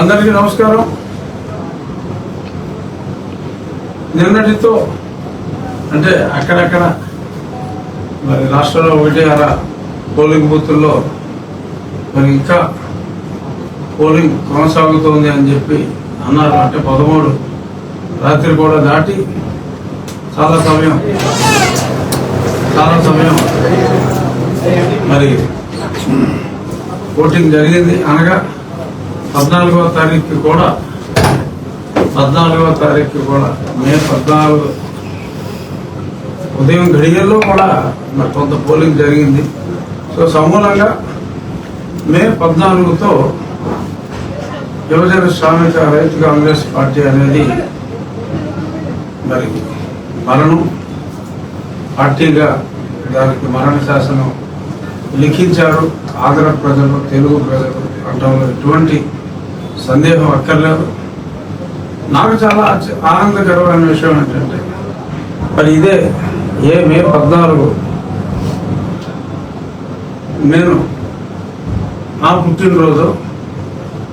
అందరికీ నమస్కారం. నిన్నటితో అంటే అక్కడక్కడ మరి రాష్ట్రంలో ఒకటి అర పోలింగ్ బూతుల్లో మరి ఇంకా పోలింగ్ కొనసాగుతోంది అని చెప్పి అన్నారు. అంటే పదమూడు రాత్రి కూడా దాటి చాలా సమయం చాలా సమయం మరి ఓటింగ్ జరిగింది అనగా పద్నాలుగవ తారీఖు కూడా పద్నాలుగవ తారీఖు కూడా మే పద్నాలుగు. ఉదయం గడియల్లో కూడా మరి కొంత పోలింగ్ జరిగింది. సో సమూలంగా మే పద్నాలుగుతో యువజన శ్రామిక రైతు కాంగ్రెస్ పార్టీ అనేది మరి మరణం పార్టీగా దానికి మరణ శాసనం లిఖించారు. ఆంధ్ర ప్రజలు తెలుగు ప్రజలు అంటంలో ఎటువంటి సందేహం అక్కర్లేదు. నాకు చాలా ఆనందకరమైన విషయం ఏంటంటే మరి ఇదే ఏ మే పద్నాలుగు నేను నా పుట్టినరోజు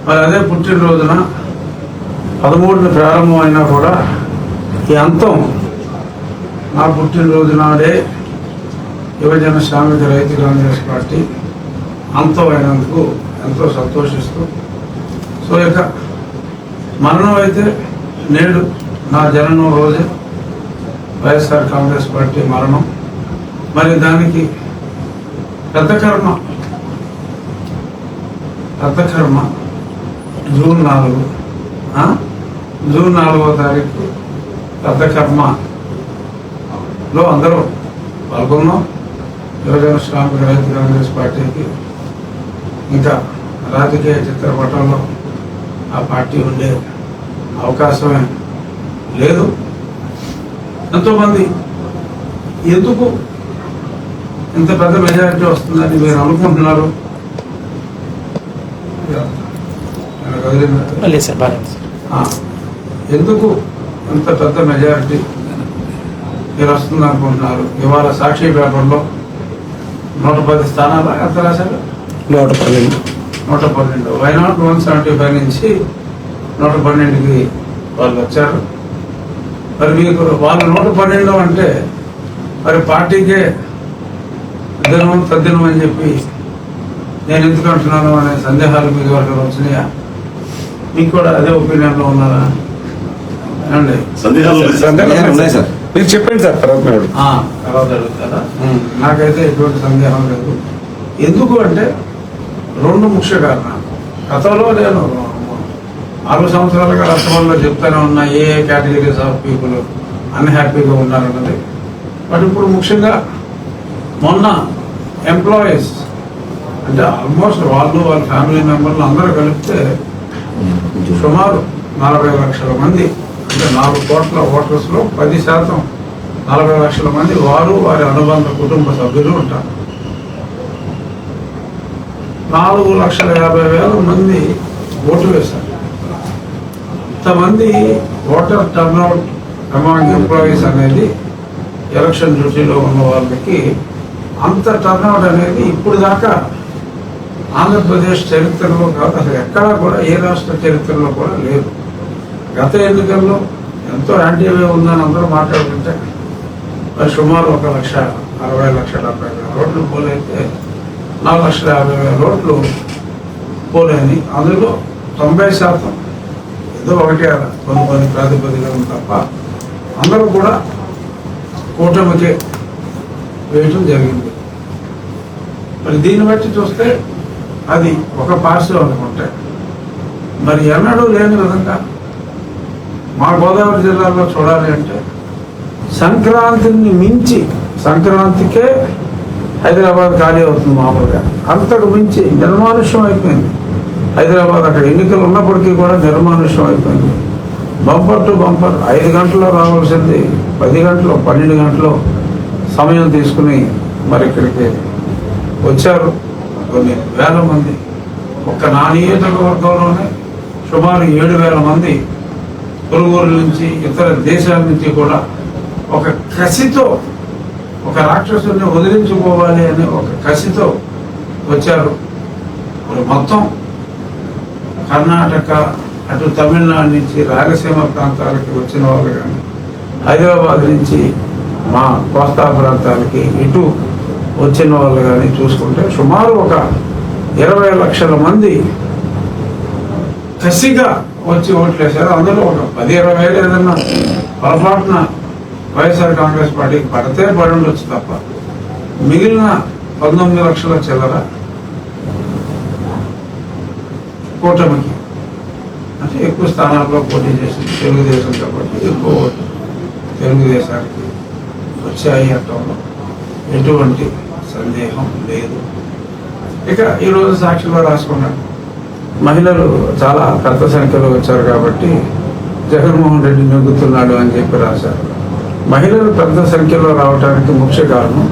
మరి అదే పుట్టినరోజున పదమూడున ప్రారంభమైనా కూడా ఈ అంతం నా పుట్టినరోజు నాడే యువజన శ్రామిక రైతు కాంగ్రెస్ పార్టీ అంతమైనందుకు ఎంతో సంతోషిస్తూ సో ఇక మరణం అయితే నేడు నా జననం రోజే. వైఎస్ఆర్ కాంగ్రెస్ పార్టీ మరణం. మరి దానికి పెద్ద కర్మ. పెద్ద కర్మ జూన్ నాలుగు జూన్ నాలుగో తారీఖు పెద్ద కర్మలో అందరూ పాల్గొన్నాం. యువజన శ్రామిక రైతు కాంగ్రెస్ పార్టీకి ఇంకా రాజకీయ చిత్రపటంలో ఆ పార్టీ ఉండే అవకాశమే లేదు. ఎంతోమంది ఎందుకు ఇంత పెద్ద మెజారిటీ వస్తుందని మీరు అనుకుంటున్నారు? ఎందుకు ఇంత పెద్ద మెజారిటీ మీరు వస్తుంది అనుకుంటున్నారు? ఇవాళ సాక్షి పేపర్లో నూట పది స్థానాలు ఎంత రాశారు? నూట పన్నెండు. నూట పన్నెండు. Why not one seventy five నుంచి నూట పన్నెండుకి వాళ్ళు వచ్చారు. మరి మీకు వాళ్ళు నూట పన్నెండు అంటే మరి పార్టీకే దినం తద్దినం అని చెప్పి నేను ఎందుకు అంటున్నాను అనే సందేహాలు మీకు ఎవరికైనా వచ్చినాయా? మీకు కూడా అదే ఒపీనియన్లో ఉన్నారా? అండి సందేహాలు లేదు. సందేహాలు ఉన్నాయి సార్. మీరు చెప్పండి సార్ తర్వాత. తర్వాత అడుగుతారా? నాకైతే ఎటువంటి సందేహం లేదు. ఎందుకు అంటే రెండు ముఖ్య కారణాలు. గతంలో నేను ఆరు సంవత్సరాలుగా రాష్ట్రంలో చెప్తానే ఉన్న ఏ ఏ కేటగిరీస్ ఆఫ్ పీపుల్ అన్హ్యాపీగా ఉన్నారన్నది. బట్ ఇప్పుడు ముఖ్యంగా మొన్న ఎంప్లాయీస్ అంటే ఆల్మోస్ట్ వాళ్ళు వాళ్ళ ఫ్యామిలీ మెంబర్లు అందరూ కలిపితే సుమారు నలభై లక్షల మంది అంటే నాలుగు కోట్ల ఓటర్స్లో పది శాతం నలభై లక్షల మంది వారు వారి అనుబంధ కుటుంబ సభ్యులు ఉంటారు. నాలుగు లక్షల యాభై వేల మంది ఓటు వేశారు. ఇంతమంది ఓటర్ టర్న్అవుట్ అమాంగ్ ఎంప్లాయీస్ అనేది ఎలక్షన్ డ్యూటీలో ఉన్న వాళ్ళకి అంత టర్న్అవుట్ అనేది ఇప్పుడు దాకా ఆంధ్రప్రదేశ్ చరిత్రలో కాదు అసలు ఎక్కడా కూడా ఏ రాష్ట్ర చరిత్రలో కూడా లేదు. గత ఎన్నికల్లో ఎంతో యాంటీవే ఉందని అందరూ మాట్లాడుతుంటే సుమారు ఒక లక్ష అరవై లక్ష డెబ్బై వేల రోడ్లు పోలైతే నాలుగు లక్షల యాభై వేల రోడ్లు పోలేని. అందులో తొంభై శాతం ఏదో ఒకటి కొన్ని కొన్ని ప్రాతిపదికలు తప్ప అందరూ కూడా కూటమికే వేయటం జరిగింది. మరి దీన్ని బట్టి చూస్తే అది ఒక పాజిటివ్ అనుకుంటే. మరి ఎన్నడూ లేని విధంగా మా గోదావరి జిల్లాలో చూడాలి అంటే సంక్రాంతిని మించి సంక్రాంతికే హైదరాబాద్ ఖాళీ అవుతుంది మామూలుగా. అంతకు మించి నిర్మానుష్యం అయిపోయింది. హైదరాబాద్ అక్కడ ఎన్నికలు ఉన్నప్పటికీ కూడా నిర్మానుష్యం అయిపోయింది. బంపర్ టు బంపర్ ఐదు గంటల్లో రావాల్సింది పది గంటలు పన్నెండు గంటలు సమయం తీసుకుని మరి ఇక్కడికి వచ్చారు. కొన్ని వేల మంది. ఒక్క నా నియోజకవర్గంలోనే సుమారు ఏడు వేల మంది పొరుగురు నుంచి ఇతర దేశాల నుంచి కూడా ఒక కసితో ఒక రాక్షసుని వదిలించుకోవాలి అనే ఒక కసితో వచ్చారు. మొత్తం కర్ణాటక అటు తమిళనాడు నుంచి రాయలసీమ ప్రాంతాలకి వచ్చిన వాళ్ళు కానీ హైదరాబాద్ నుంచి మా కోస్తా ప్రాంతాలకి ఇటు వచ్చిన వాళ్ళు కానీ చూసుకుంటే సుమారు ఒక ఇరవై లక్షల మంది కసిగా వచ్చి ఓట్లేశారు. అందులో ఒక పది ఇరవై వేలు ఏదన్నా పొరపాటున వైఎస్ఆర్ కాంగ్రెస్ పార్టీకి పడితే పడి ఉండొచ్చు తప్ప మిగిలిన పంతొమ్మిది లక్షల చిల్లర కూటమికి అంటే ఎక్కువ స్థానాల్లో పోటీ చేసింది తెలుగుదేశం కాబట్టి ఎక్కువ ఓట్లు తెలుగుదేశానికి వచ్చాయి అంటంలో ఎటువంటి సందేహం లేదు. ఇక ఈరోజు సాక్షిలో రాసుకున్నాను మహిళలు చాలా పెద్ద సంఖ్యలో వచ్చారు కాబట్టి జగన్మోహన్ రెడ్డి నెగ్గుతున్నాడు అని చెప్పి రాశారు. మహిళలు పెద్ద సంఖ్యలో రావడానికి ముఖ్య కారణం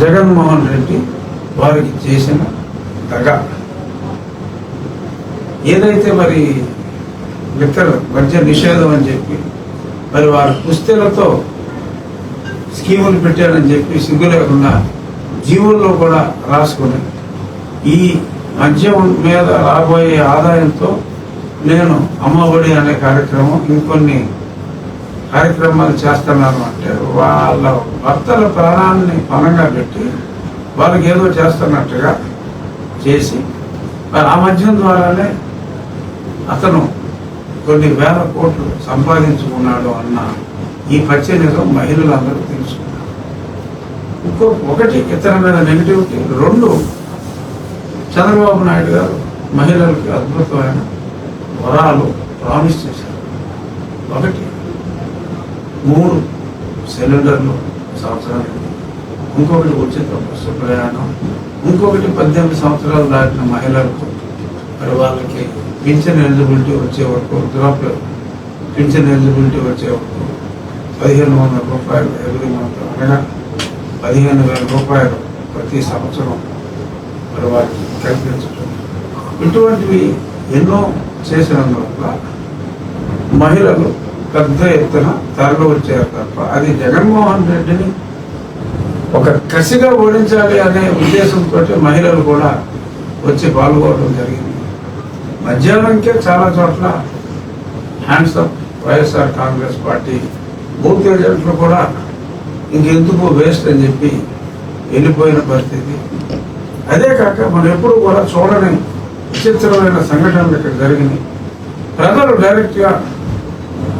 జగన్మోహన్ రెడ్డి వారికి చేసిన దగ. ఏదైతే మరి లిక్కర్ మధ్య నిషేధం అని చెప్పి మరి వారి కుస్తీలతో స్కీములు పెట్టారని చెప్పి సిగ్గు లేకుండా జీవుల్లో కూడా రాసుకుని ఈ మద్యం మీద రాబోయే ఆదాయంతో నేను అమ్మఒడి అనే కార్యక్రమం ఇంకొన్ని కార్యక్రమాలు చేస్తున్నాను అంటే వాళ్ళ భర్తల ప్రాణాన్ని పనంగా పెట్టి వాళ్ళకి ఏదో చేస్తున్నట్టుగా చేసి మరి ఆ మధ్యం ద్వారానే అతను కొన్ని వేల కోట్లు సంపాదించుకున్నాడు అన్న ఈ పచ్చ నిజం మహిళలందరూ తెలుసుకున్నారు. ఇంకో ఒకటి ఇతర మీద నెగిటివిటీ రెండు చంద్రబాబు నాయుడు గారు మహిళలకి అద్భుతమైన వరాలు ప్రామిస్ చేశారు. ఒకటి మూడు సిలిండర్లు సంవత్సరానికి. ఇంకొకటి ఉచిత బస్సు ప్రయాణం. ఇంకొకటి పద్దెనిమిది సంవత్సరాలు దాటిన మహిళలకు మరి వాళ్ళకి పింఛన్ ఎలిజిబిలిటీ వచ్చే వరకు వృద్ధాప్య పింఛన్ ఎలిజిబిలిటీ వచ్చే వరకు పదిహేను వందల రూపాయలు ఎవ్రీ మంత్ అనగా పదిహేను వేల రూపాయలు ప్రతి సంవత్సరం మరి వారికి కల్పించడం ఇటువంటివి ఎన్నో చేసినందువల్ల మహిళలు పెద్ద ఎత్తున తరలి వచ్చారు తప్ప అది జగన్మోహన్ రెడ్డిని ఒక కసిగా ఓడించాలి అనే ఉద్దేశంతో మహిళలు కూడా వచ్చి పాల్గొనడం జరిగింది. మధ్యాహ్నంకే చాలా చోట్ల hands up YSR Congress party booth ఏజెంట్లు కూడా ఇంకెందుకు వేస్ట్ అని చెప్పి వెళ్ళిపోయిన పరిస్థితి. అదే కాక మనం ఎప్పుడు కూడా చూడని విచిత్రమైన సంఘటనలు ఇక్కడ జరిగినాయి. ప్రజలు డైరెక్ట్గా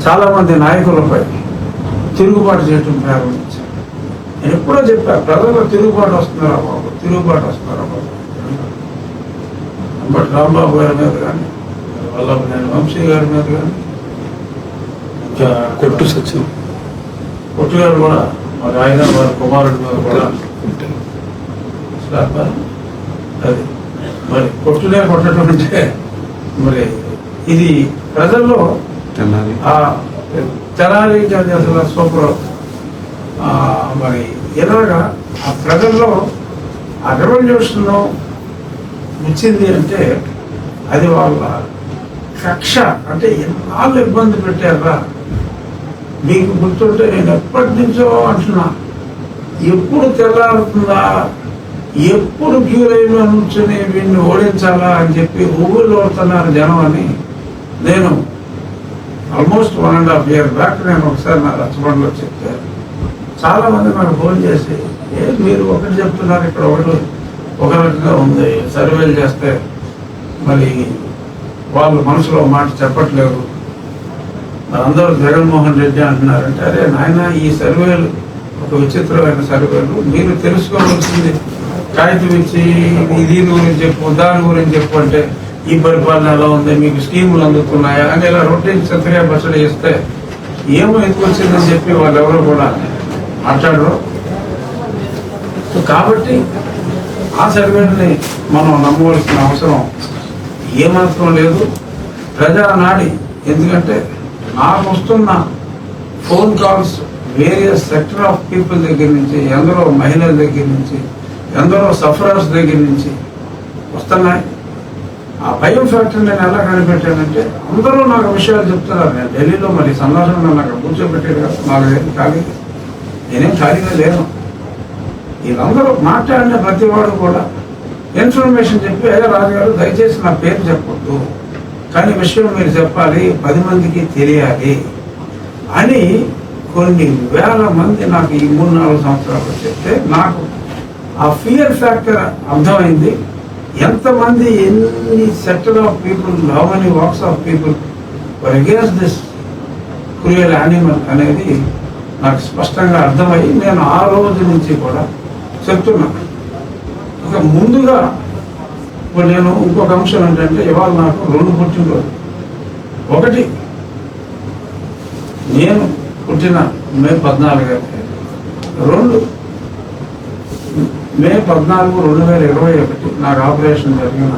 చాలామంది నాయకులపై తిరుగుబాటు చేయటం ప్రారంభించారు. నేను ఎప్పుడో చెప్పాను ప్రజలు తిరుగుబాటు వస్తున్నారా బాబు? తిరుగుబాటు వస్తున్నారా బాబు? బట్ రాంబాబు గారి మీద కానీ వల్లభనేని వంశీ గారి మీద కానీ ఇంకా కొట్టు సచిన్ కొట్టు గారు కూడా మరి ఆయన వారి కుమారుడి మీద కూడా అది మరి కొట్టునే కొట్టడం అంటే మరి ఇది ప్రజల్లో తినాలి. ఆ తెనాలి అది అసలు సూపర్. మరి ఎలాగా ఆ ప్రజల్లో ఆ రెవల్యూషన్ వచ్చింది అంటే అది వాళ్ళ కక్ష. అంటే ఎన్నాళ్ళు ఇబ్బంది పెట్టారా? మీకు గుర్తుంటే నేను ఎప్పటి నుంచో అంటున్నా ఎప్పుడు తెల్లారుతుందా? ఎప్పుడు క్యూ లైన్లో నుంచుని వీడిని ఓడించాలా అని చెప్పి ఊళ్ళో అవుతున్నారు జనం అని నేను almost one and half year back నేను ఒకసారి నా రచ్చబండలో చెప్తే చాలా మంది నాకు ఫోన్ చేసి ఏ మీరు ఒకటి చెప్తున్నారు ఇక్కడ ఒకటి ఒక రకంగా ఉంది సర్వేలు చేస్తే మరి వాళ్ళు మనసులో మాట చెప్పట్లేదు. అందరూ జగన్మోహన్ రెడ్డి అంటున్నారంటే అరే నాయన ఈ సర్వేలు ఒక విచిత్రమైన సర్వేలు మీరు తెలుసుకోవాల్సింది కాగితం ఇచ్చి దీని గురించి చెప్పు దాని గురించి చెప్పు అంటే ఈ పరిపాలన ఎలా ఉంది? మీకు స్కీములు అందుతున్నాయా? అని ఇలా రొటీన్ చెత్తగా బసడి ఇస్తే ఏమో ఎందుకు వచ్చిందని చెప్పి వాళ్ళు ఎవరు కూడా మాట్లాడరు. కాబట్టి ఆ సర్వేని మనం నమ్మవలసిన అవసరం ఏమాత్రం లేదు. ప్రజా నాడి ఎందుకంటే నాకు వస్తున్న phone calls various sector of people దగ్గర నుంచి ఎందరో మహిళల దగ్గర నుంచి ఎందరో సఫరర్స్ దగ్గర నుంచి వస్తున్నాయి. ఆ భయం ఫ్యాక్టర్ నేను ఎలా కనిపెట్టానంటే అందరూ నాకు విషయాలు చెప్తున్నారు. నేను ఢిల్లీలో మరి సందర్శన నాకు అక్కడ కూర్చోబెట్టాడు కదా నాలుగైదు ఖాళీ. నేనేం ఖాళీగా లేను. వీళ్ళందరూ మాట్లాడిన ప్రతి వాడు కూడా ఇన్ఫర్మేషన్ చెప్పి అయ్యా రాజుగారు దయచేసి నా పేరు చెప్పొద్దు. కానీ విషయం మీరు చెప్పాలి పది మందికి తెలియాలి. అని కొన్ని వేల మంది నాకు ఈ మూడు నాలుగు సంవత్సరాలు చెప్తే నాకు ఆ ఫియర్ ఫ్యాక్టర్ అర్థమైంది. ఎంతమంది ఎన్ని sector of people how many walks of people against this cruel animal అనేది నాకు స్పష్టంగా అర్థమయ్యి నేను ఆ రోజు నుంచి కూడా చెప్తున్నా. ఇక ముందుగా ఇప్పుడు నేను ఇంకొక అంశం ఏంటంటే ఇవాళ నాకు రెండు పుట్టినరోజు ఒకటి నేను పుట్టిన మే పద్నాలుగు రెండు మే పద్నాలుగు రెండు వేల ఇరవై ఒకటి నాకు ఆపరేషన్ జరిగిన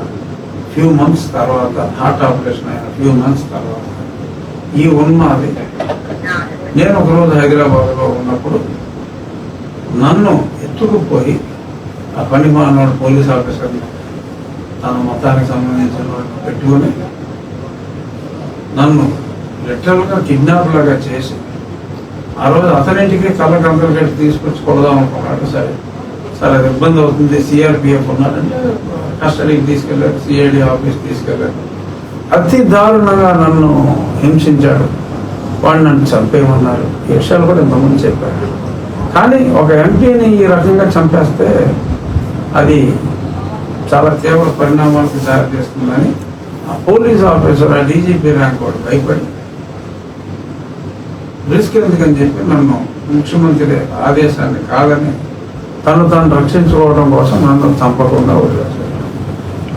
ఫ్యూ మంత్స్ తర్వాత హార్ట్ ఆపరేషన్ అయిన ఫ్యూ మంత్స్ తర్వాత ఈ ఉన్నది నేను ఒకరోజు హైదరాబాద్లో ఉన్నప్పుడు నన్ను ఎత్తుకుపోయి ఆ పని మానవుడు పోలీస్ ఆఫీసర్ని తన మొత్తానికి సంబంధించిన వాడిని పెట్టుకొని నన్ను లిటరల్గా కిడ్నాప్ లాగా చేసి ఆ రోజు అతనింటికి కళ్ళకందరు కట్టి తీసుకొచ్చి కొడదాం అనుకున్నాడు సరే. చాలా ఇబ్బంది అవుతుంది. సిఆర్పిఎఫ్ ఉన్నారంటే కస్టడీకి తీసుకెళ్ళారు. సిఐడి ఆఫీస్ తీసుకెళ్ళారు. అతి దారుణంగా నన్ను హింసించాడు. వాడు నన్ను చంపేయమన్నారు. ఈ విషయాలు కూడా ఇంతకుముందు చెప్పారు కానీ ఒక ఎంపీని ఈ రకంగా చంపేస్తే అది చాలా తీవ్ర పరిణామాలకు దారితీస్తుందని ఆ పోలీస్ ఆఫీసర్ ఆ డీజీపీ ర్యాంక్ వాడు భయపడి రిస్క్ ఎందుకని చెప్పి నన్ను ముఖ్యమంత్రి ఆదేశాన్ని కాదని తను తను రక్షించుకోవడం కోసం నన్ను చంపకుండా వదిలేశాడు.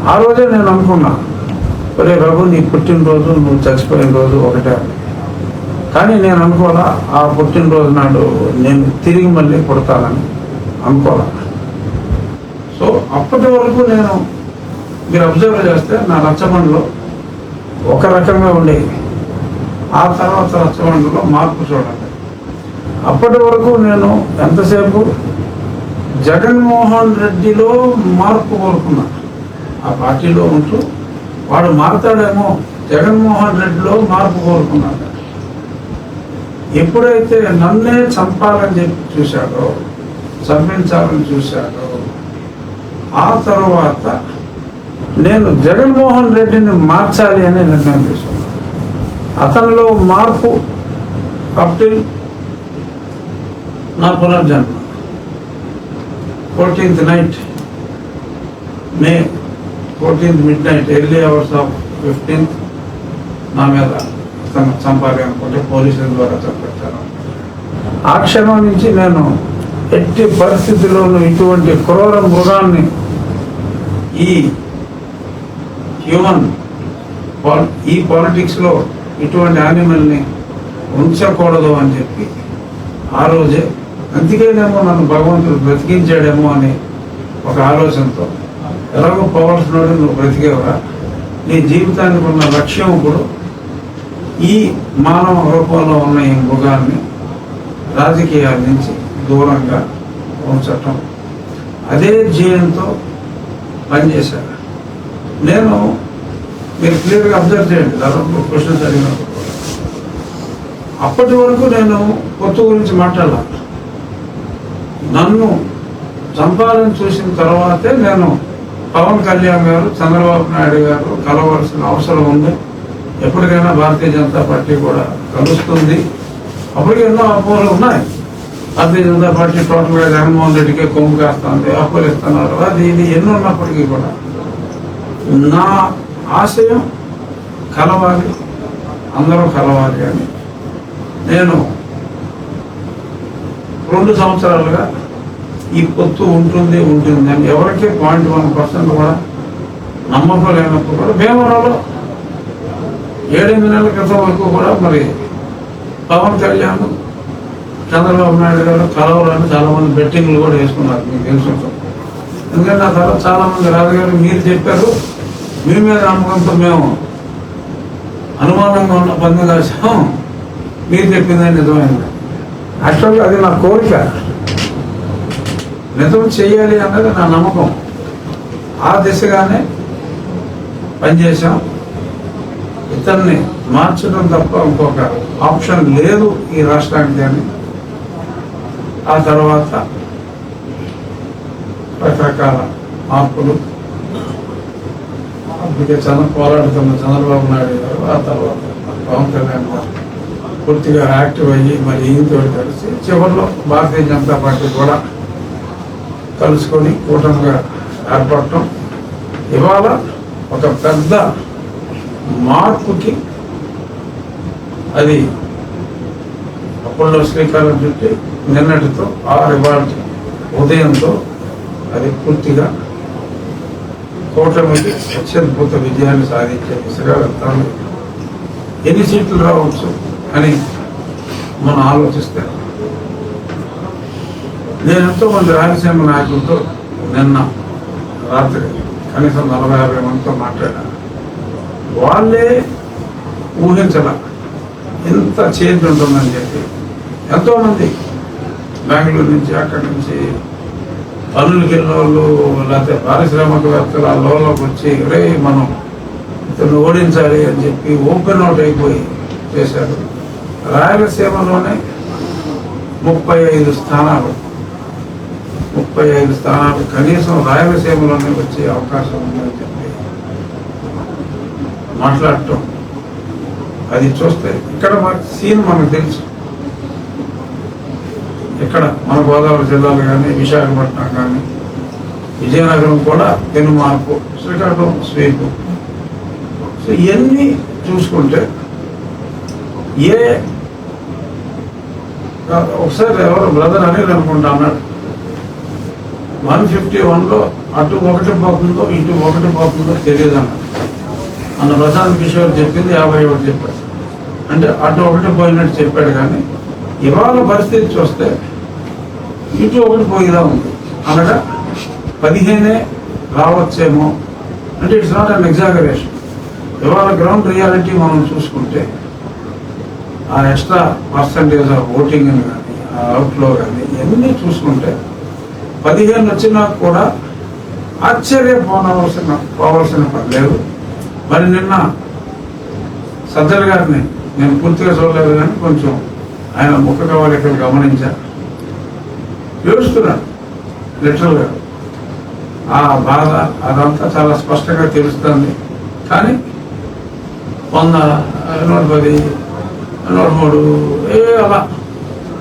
ఆ రోజే నేను అనుకున్నా ఒరే రఘు నీ పుట్టినరోజు నువ్వు చచ్చిపోయిన రోజు ఒకటే. కానీ నేను అనుకోవాలా ఆ పుట్టినరోజు నాడు నేను తిరిగి మళ్ళీ పుడతానని అనుకోవాలా? సో అప్పటి వరకు నేను మీరు అబ్జర్వ్ చేస్తే నా రచ్చబండలో ఒక రకంగా ఉండేది ఆ తర్వాత రచ్చబండలో మార్పు చూడండి. అప్పటి వరకు నేను ఎంతసేపు జగన్మోహన్ రెడ్డిలో మార్పు కోరుకున్నా. ఆ పార్టీలో ఉంటూ వాడు మారుతాడేమో జగన్మోహన్ రెడ్డిలో మార్పు కోరుకున్నాడు. ఎప్పుడైతే నన్నే చంపాలని చెప్పి చూశాడో చంపించాలని చూశాడో ఆ తర్వాత నేను జగన్మోహన్ రెడ్డిని మార్చాలి అని నిర్ణయం తీసుకున్నాను. అతనిలో మార్పు కప్టిల్ నా పునర్జన్మ. Fourteenth night May fourteenth midnight early hours of fifteenth నా మీద చంపాలి అనుకుంటే పోలీసుల ద్వారా చంపెట్టాను ఆ క్షణం నుంచి నేను ఎట్టి పరిస్థితుల్లోనూ ఇటువంటి క్రూర మృగాన్ని ఈ హ్యూమన్ ఈ పాలిటిక్స్లో ఇటువంటి యానిమల్ని ఉంచకూడదు అని చెప్పి ఆ రోజే అందుకేనేమో నన్ను భగవంతుడు బ్రతికించాడేమో అని ఒక ఆలోచనతో. ఎలాగో పోవాల్సినోడు నువ్వు బ్రతికేవరా? నీ జీవితానికి ఉన్న లక్ష్యం ఇప్పుడు ఈ మానవ రూపంలో ఉన్న ఈ మృగాన్ని రాజకీయాల నుంచి దూరంగా ఉంచటం. అదే జీయంతో పనిచేశారు. నేను మీరు క్లియర్గా అబ్జర్వ్ చేయండి. దాదాపు క్వశ్చన్ జరిగినప్పుడు అప్పటి వరకు నేను కొత్త గురించి మాట్లాడాలి. నన్ను చంపాలని చూసిన తర్వాతే నేను పవన్ కళ్యాణ్ గారు చంద్రబాబు నాయుడు గారు కలవలసిన అవసరం ఉంది. ఎప్పటికైనా భారతీయ జనతా పార్టీ కూడా కలుస్తుంది. అప్పటికి ఎన్నో అపోహలు ఉన్నాయి. భారతీయ జనతా పార్టీ టోటల్గా జగన్మోహన్ రెడ్డికి కొమ్ము కాస్తుంది అప్పులు ఇస్తున్నారు అది ఇది ఎన్ని ఉన్నప్పటికీ కూడా. నా ఆశయం కలవాలి అందరూ కలవాలి అని. నేను రెండు సంవత్సరాలుగా ఈ పొత్తు ఉంటుంది ఉంటుంది. అని ఎవరికీ పాయింట్ వన్ పర్సెంట్ కూడా నమ్మకం లేనప్పుడు కూడా భీమవరంలో ఏడెనిమిది నెలల క్రితం వరకు కూడా మరి పవన్ కళ్యాణ్ చంద్రబాబు నాయుడు గారు కలవాలని చాలా మంది బెట్టింగ్లు కూడా వేసుకున్నారు మీకు తెలుసు. ఎందుకంటే నా తర్వాత చాలా మంది రాజుగారు మీరు చెప్పారు మీ మీద నమ్మకంతో మేము అనుమానంగా ఉన్న పని కాసాం మీరు చెప్పిందని నిజమైంది. యాక్చువల్గా అది నా కోరిక. నిజం చేయాలి అన్నది నా నమ్మకం. ఆ దిశగానే పనిచేశాం. ఇతన్ని మార్చడం తప్ప ఇంకొక ఆప్షన్ లేదు ఈ రాష్ట్రానికి కానీ ఆ తర్వాత రకరకాల మార్పులు. అందుకే చంద్ర పోరాడుతున్న చంద్రబాబు నాయుడు గారు ఆ తర్వాత పవన్ కళ్యాణ్ గారు పూర్తిగా యాక్టివ్ అయ్యి మరి ఈయనతో కలిసి చివరిలో భారతీయ జనతా పార్టీ కూడా కలుసుకొని కూటమిగా ఏర్పడటం. ఇవాళ ఒక పెద్ద మార్పుకి అది అప్పుల్లో శ్రీకారం చుట్టి నిన్నటితో ఆ రివాల్ట్ ఉదయంతో అది పూర్తిగా కూటమికి అత్యద్భుత విజయాన్ని సాధించే దిశగా వెళ్తాను. ఎన్ని సీట్లు రావచ్చు అని మనం ఆలోచిస్తే నేను ఎంతో మంది రాయలసీమ నాయకులతో నిన్న రాత్రి కనీసం నలభై యాభై మందితో మాట్లాడాను. వాళ్ళే ఊహించాల ఇంత చేంజ్ ఉంటుందని చెప్పి ఎంతోమంది బెంగళూరు నుంచి అక్కడి నుంచి పనులకి వెళ్ళిన వాళ్ళు లేకపోతే పారిశ్రామికవేత్తలు ఆ లోలోకి వచ్చి రే మనం ఇతను ఓడించాలి అని చెప్పి ఓపెన్ అవుట్ అయిపోయి చేశారు. రాయలసీమలోనే ముప్పై ఐదు స్థానాలు ముప్పై ఐదు స్థానాలు కనీసం రాయలసీమలోనే వచ్చే అవకాశం ఉందని చెప్పి మాట్లాడటం. అది చూస్తే ఇక్కడ మా సీన్ మనకు తెలుసు. ఇక్కడ మన గోదావరి జిల్లాలో కానీ విశాఖపట్నం కానీ విజయనగరం కూడా పెను మార్పు శ్రీకాకుళం స్వీపు. సో ఇవన్నీ చూసుకుంటే ఏ ఒకసారి ఎవరు బ్రదర్ అనేది అనుకుంటా అన్నాడు. వన్ ఫిఫ్టీ వన్లో అటు ఒకటి పోతుందో ఇటు ఒకటి పోతుందో తెలియదు అన్న అన్న ప్రశాంత్ కిషోర్ చెప్పింది యాభై ఒకటి చెప్పాడు. అంటే అటు ఒకటి పోయినట్టు చెప్పాడు కానీ ఇవాళ పరిస్థితి చూస్తే ఇటు ఒకటి పోయిదా ఉంది. అనగా పదిహేనే రావచ్చేమో. అంటే ఇట్స్ నాట్ అన్ ఎగ్జాగరేషన్ ఇవాళ గ్రౌండ్ రియాలిటీ మనం చూసుకుంటే ఆ ఎక్స్ట్రా పర్సంటేజ్ ఆఫ్ ఓటింగ్ కానీ ఆ అవుట్లో కానీ ఇవన్నీ చూసుకుంటే పదిహేను వచ్చినా కూడా ఆశ్చర్యపోనవలసిన పోవలసిన పని లేదు మరి నిన్న సజ్జల గారిని నేను పూర్తిగా చూడలేదు కానీ కొంచెం ఆయన ముఖ కవలికలు గమనించా. ఏడుస్తున్నాడు లిటరల్గా ఆ బాధ అదంతా చాలా స్పష్టంగా తెలుస్తుంది. కానీ వంద నూట పది నూట మూడు ఏ అలా.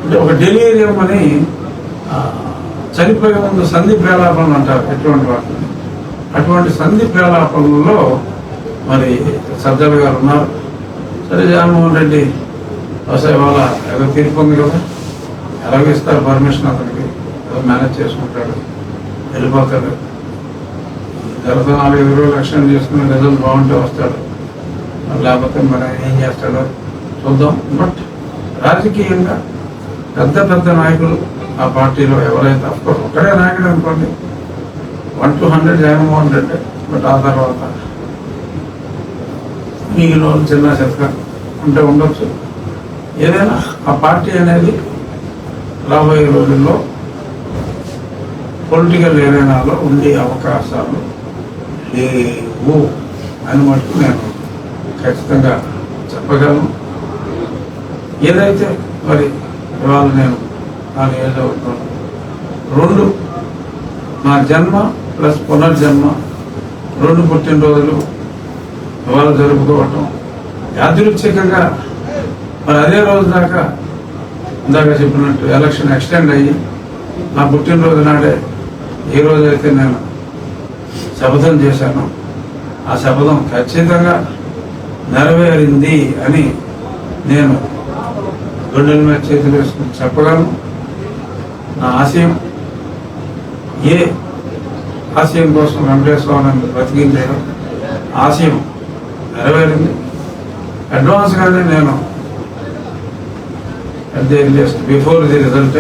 అంటే ఒక డెలీరియం అని చనిపోయే ముందు సంధి ప్రేలాపనలు అంటారు ఎటువంటి వాటిని? అటువంటి సంధి ప్రేలాపనలో మరి సజ్జల గారు ఉన్నారు. సరే జగన్మోహన్ రెడ్డి వ్యవసాయ వాళ్ళ ఏదో తీర్పు ఉంది కదా. ఎలాగో ఇస్తారు పర్మిషన్ అతనికి. ఏదో మేనేజ్ చేసుకుంటాడు. వెళ్ళిపోతాడు. గత నాలుగు ఇరవై లక్షలు చేసుకుని రిజల్ట్ బాగుంటే వస్తాడు. మరి లేకపోతే మరి ఏం చేస్తాడో చూద్దాం. బట్ రాజకీయంగా పెద్ద పెద్ద నాయకులు ఆ పార్టీలో ఎవరైతే అఫ్కోర్స్ ఒక్కడే నాయకుడు అనుకోండి. One two hundred Jaganmohan Reddy but ఆ తర్వాత మిగిలిన వాళ్ళు చిన్న చెత్త ఉంటే ఉండొచ్చు. ఏదైనా ఆ పార్టీ అనేది రాబోయే రోజుల్లో పొలిటికల్ ఏరియాలో ఉండే అవకాశాలు లేవు అని మటుకు నేను ఖచ్చితంగా చెప్పగలను. ఏదైతే మరి ఇవాళ నేను ఏదో నియోజకవర్గం రెండు నా జన్మ ప్లస్ పునర్జన్మ రెండు పుట్టినరోజులు ఇవాళ జరుపుకోవటం. యాదృచ్ఛికంగా మరి అదే రోజు దాకా ఇందాక చెప్పినట్టు ఎలక్షన్ ఎక్స్టెండ్ అయ్యి నా పుట్టినరోజు నాడే ఏ రోజైతే నేను శపథం చేశాను. ఆ శపథం ఖచ్చితంగా నెరవేరింది అని నేను గుండెల మీద చేతులు వేసుకుని చెప్పగలను. నా ఆశయం ఏ ఆశయం కోసం వెంకటేశ్వరరావు బతికించారో ఆశయం నెరవేరింది. అడ్వాన్స్గానే నేను at the earliest before the result